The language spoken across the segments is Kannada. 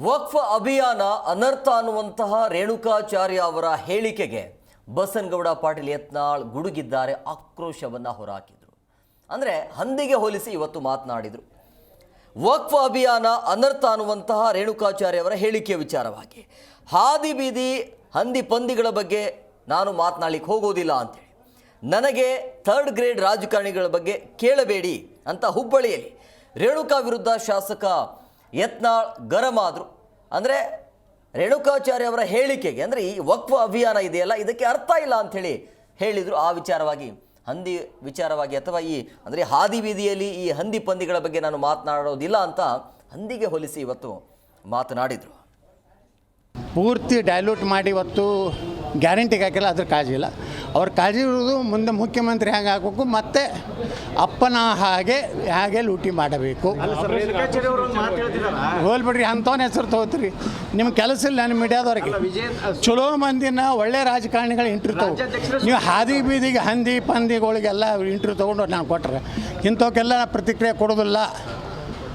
ವಕ್ಫ್ ಅಭಿಯಾನ ಅನರ್ಥ ಅನ್ನುವಂತಹ ರೇಣುಕಾಚಾರ್ಯ ಅವರ ಹೇಳಿಕೆಗೆ ಬಸನ್ಗೌಡ ಪಾಟೀಲ್ ಯತ್ನಾಳ್ ಗುಡುಗಿದ್ದಾರೆ, ಆಕ್ರೋಶವನ್ನ ಹೊರಹಾಕಿದ್ರು ಅಂದ್ರೆ ಹಂದಿಗೆ ಹೋಲಿಸಿ ಇವತ್ತು ಮಾತನಾಡಿದ್ರು. ವಕ್ಫ ಅಭಿಯಾನ ಅನರ್ಥ ಅನ್ನುವಂತಹ ರೇಣುಕಾಚಾರ್ಯ ಅವರ ಹೇಳಿಕೆಯ ವಿಚಾರವಾಗಿ, ಹಾದಿ ಬೀದಿ ಹಂದಿ ಪಂದಿಗಳ ಬಗ್ಗೆ ನಾನು ಮಾತನಾಡಲಿಕ್ಕೆ ಹೋಗೋದಿಲ್ಲ ಅಂತೇಳಿ. ನನಗೆ ಥರ್ಡ್ ಗ್ರೇಡ್ ರಾಜಕಾರಣಿಗಳ ಬಗ್ಗೆ ಕೇಳಬೇಡಿ ಅಂತ ಹುಬ್ಬಳ್ಳಿಯಲ್ಲಿ ರೇಣುಕಾ ವಿರುದ್ಧ ಶಾಸಕ ಯತ್ನಾಳ್ ಗರಂ ಆದರು ಅಂದರೆ ರೇಣುಕಾಚಾರ್ಯ ಅವರ ಹೇಳಿಕೆಗೆ, ಅಂದರೆ ಈ ವಕ್ವ ಅಭಿಯಾನ ಇದೆಯಲ್ಲ, ಇದಕ್ಕೆ ಅರ್ಥ ಇಲ್ಲ ಅಂಥೇಳಿ ಹೇಳಿದರು ಆ ವಿಚಾರವಾಗಿ. ಹಂದಿ ವಿಚಾರವಾಗಿ ಅಥವಾ ಈ, ಅಂದರೆ ಹಾದಿ ಬೀದಿಯಲ್ಲಿ ಈ ಹಂದಿ ಪಂದಿಗಳ ಬಗ್ಗೆ ನಾನು ಮಾತನಾಡೋದಿಲ್ಲ ಅಂತ ಹಂದಿಗೆ ಹೋಲಿಸಿ ಇವತ್ತು ಮಾತನಾಡಿದರು. ಪೂರ್ತಿ ಡೈಲ್ಯೂಟ್ ಮಾಡಿ ಇವತ್ತು ಗ್ಯಾರಂಟಿಗೆ ಹಾಕಿಲ್ಲ ಅದ್ರ ಕಾಳಜಿ ಇಲ್ಲ. ಅವ್ರ ಕಾಳಜಿ ಇರೋದು ಮುಂದೆ ಮುಖ್ಯಮಂತ್ರಿ ಹ್ಯಾಂಗೆ ಹಾಕಬೇಕು ಮತ್ತೆ ಅಪ್ಪನ ಹಾಗೆ ಹಾಗೆ ಲೂಟಿ ಮಾಡಬೇಕು. ಹೋಲ್ಬಿಡ್ರಿ ಅಂಥವನ್ನ ಹೆಸರು ತಗೋತ್ರಿ. ನಿಮ್ಮ ಕೆಲಸ ಇಲ್ಲ ನಿಮ್ಮ ಮೀಡಿಯಾದವ್ರಿಗೆ. ಚಲೋ ಮಂದಿನ ಒಳ್ಳೆ ರಾಜಕಾರಣಿಗಳು ತಗೋ. ನೀವು ಹಾದಿ ಬೀದಿಗೆ ಹಂದಿ ಪಂದಿಗಳಿಗೆಲ್ಲ ಇಂಟ್ರಿ ತೊಗೊಂಡು ನಾನು ಕೊಟ್ರೆ. ಇಂಥವಕ್ಕೆಲ್ಲ ಪ್ರತಿಕ್ರಿಯೆ ಕೊಡೋದಿಲ್ಲ.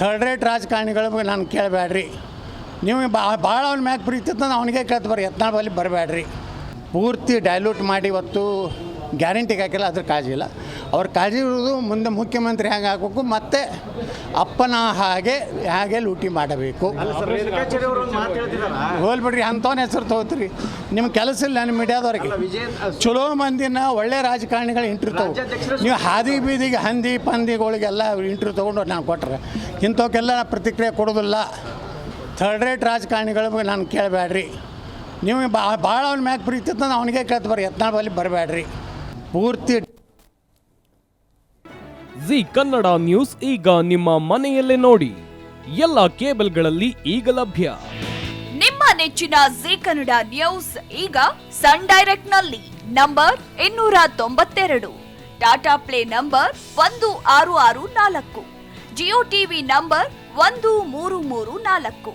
ಥರ್ಡ್ ರೇಟ್ ರಾಜಕಾರಣಿಗಳ ಬಗ್ಗೆ ನಾನು ಕೇಳಬೇಡ್ರಿ ನೀವು ಭಾಳ ಅವ್ನ ಮ್ಯಾಗ ಪ್ರೀತಿ ಅಂತ ಅವನಿಗೆ ಕೇಳ್ತು ಬರ್ರಿ ಯತ್ನಾಳ್ ಬಲ್ಲಿ ಬರಬೇಡ್ರಿ ಪೂರ್ತಿ ಡೈಲ್ಯೂಟ್ ಮಾಡಿ ಇವತ್ತು ಗ್ಯಾರಂಟಿಗೆ ಹಾಕಿಲ್ಲ ಅದ್ರ ಕಾಳಜಿ ಇಲ್ಲ. ಅವ್ರ ಕಾಳಜಿ ಇರೋದು ಮುಂದೆ ಮುಖ್ಯಮಂತ್ರಿ ಹ್ಯಾಂಗೆ ಹಾಕಬೇಕು ಮತ್ತು ಅಪ್ಪನ ಹಾಗೆ ಹಾಗೆ ಲೂಟಿ ಮಾಡಬೇಕು. ಹೋಲ್ಬಿಡ್ರಿ ಅಂಥವನ್ನ ಹೆಸರು ತಗೋತೀರಿ. ನಿಮ್ಮ ಕೆಲಸ ಇಲ್ಲ ನಿಮ್ಮ ಮೀಡಿಯಾದವ್ರಿಗೆ. ಚಲೋ ಮಂದಿನ ಒಳ್ಳೆ ರಾಜಕಾರಣಿಗಳು ಇಂಟ್ರ್ ತಗೋ ನೀವು ಹಾದಿ ಬೀದಿಗೆ ಹಂದಿ ಪಂದಿಗಳಿಗೆಲ್ಲ ಇಂಟ್ರಿ ತೊಗೊಂಡು ನಾನು ಕೊಟ್ರೆ. ಇಂಥವಕ್ಕೆಲ್ಲ ಪ್ರತಿಕ್ರಿಯೆ ಕೊಡೋದಿಲ್ಲ ಥರ್ಡ್ ರೇಟ್ ರಾಜಕಾರಣಿಗಳ ಬಗ್ಗೆ ನಾನು ಕೇಳಬೇಡ್ರಿ ನೀವು ಭಾಳ ಅವ್ನ ಮ್ಯಾಗ ಪ್ರೀತಿ ಇತ್ತು ಅವನಿಗೆ ಕೇಳ್ತು ಬರ್ರಿ ಯತ್ನಾಳ್ ಬಲ್ಲಿ ಬರಬೇಡ್ರಿ ಪೂರ್ತಿ ಜಿ ಕನ್ನಡ ನ್ಯೂಸ್ ಈಗ ನಿಮ್ಮ ಮನೆಯಲ್ಲೇ ನೋಡಿ. ಎಲ್ಲ ಕೇಬಲ್ಗಳಲ್ಲಿ ಈಗ ಲಭ್ಯ. ನಿಮ್ಮ ನೆಚ್ಚಿನ ಜಿ ಕನ್ನಡ ನ್ಯೂಸ್ ಈಗ ಸನ್ ಡೈರೆಕ್ಟ್ನಲ್ಲಿ ನಂಬರ್ ಇನ್ನೂರ ತೊಂಬತ್ತೆರಡು. ಟಾಟಾ ಪ್ಲೇ ನಂಬರ್ ಒಂದು ಆರು ಆರು ನಾಲ್ಕು. ಜಿಯೋ ಟಿವಿ ನಂಬರ್ ಒಂದು ಮೂರು ಮೂರು ನಾಲ್ಕು.